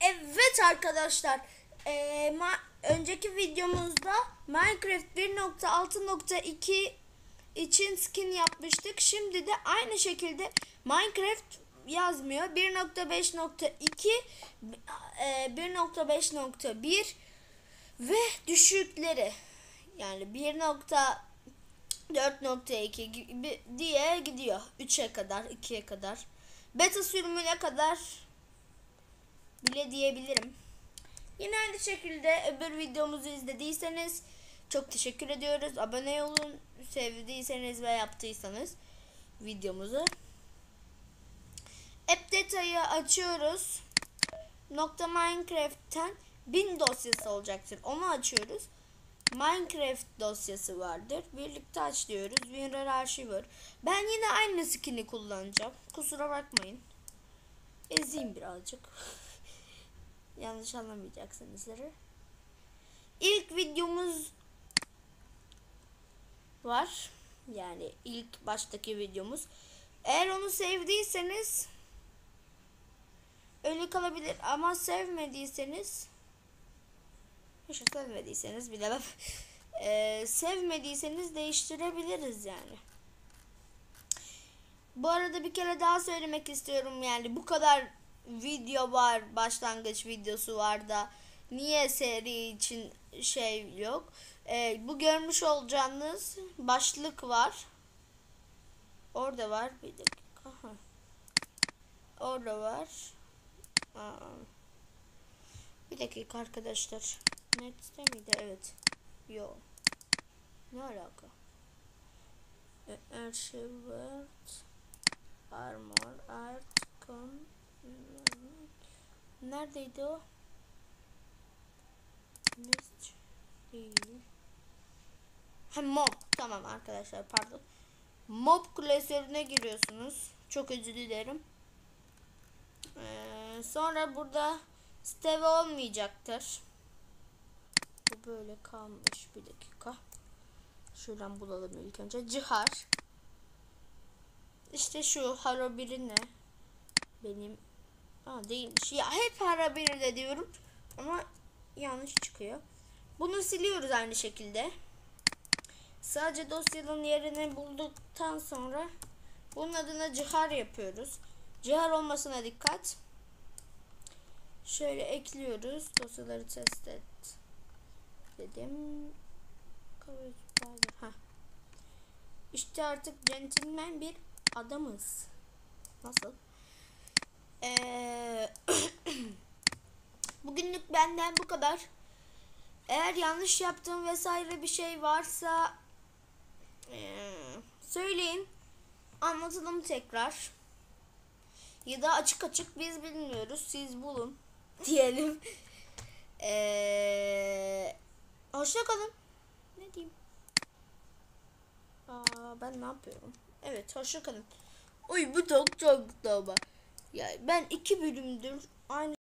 Evet arkadaşlar. Ee, önceki videomuzda Minecraft 1.6.2 için skin yapmıştık. Şimdi de aynı şekilde Minecraft yazmıyor. 1.5.2 e, 1.5.1 ve düşükleri yani 1.4.2 gibi diye gidiyor. 3'e kadar, 2'ye kadar. Beta sürümüne kadar bile diyebilirim. Yine aynı şekilde öbür videomuzu izlediyseniz çok teşekkür ediyoruz. Abone olun. Sevdiyseniz ve yaptıysanız videomuzu. App detayı açıyoruz. Nokta Minecraft'ten bin dosyası olacaktır. Onu açıyoruz. Minecraft dosyası vardır. Birlikte aç diyoruz. WinRAR arşiver. Ben yine aynı skin'i kullanacağım. Kusura bakmayın. Ezeyim birazcık. Yanlış anlamayacaksınız. İlk videomuz var. Yani ilk baştaki videomuz. Eğer onu sevdiyseniz öyle kalabilir ama sevmediyseniz hiç sevmediyseniz bilemem. Ee, sevmediyseniz değiştirebiliriz yani. Bu arada bir kere daha söylemek istiyorum yani bu kadar video var başlangıç videosu var da niye seri için şey yok? Ee, bu görmüş olacağınız başlık var. Orada var bir dakika. Ha. orada var. Aa. bir dakika arkadaşlar. Nette miydi? Evet. Yo. Ne alaka? Archivert Armor Art Com Neredeydi o? Değil. Ha mob. Tamam arkadaşlar pardon. Mob klasörüne giriyorsunuz. Çok özür dilerim. Ee, sonra burada steve olmayacaktır. Bu böyle kalmış. Bir dakika. Şuradan bulalım ilk önce. Cihar. İşte şu Haro 1'i ne? Benim Aa, değilmiş. Ya hep Haro 1'i de diyorum. Ama yanlış çıkıyor. Bunu siliyoruz aynı şekilde. Sadece dosyanın yerini bulduktan sonra bunun adına cihar yapıyoruz. Cihar olmasına dikkat. Şöyle ekliyoruz. Dosyaları test et. Dedim. Ha. İşte artık centilmen bir adamız. Nasıl? Ee, bugünlük benden bu kadar. Eğer yanlış yaptığım vesaire bir şey varsa söyleyin. Anlatalım tekrar. Ya da açık açık biz bilmiyoruz. Siz bulun. Diyelim. Ee, hoşça kalın. Ne diyeyim? Aa, ben ne yapıyorum? Evet hoşça kalın. Uy bu çok çok ama. Ya ben iki bölümdür aynı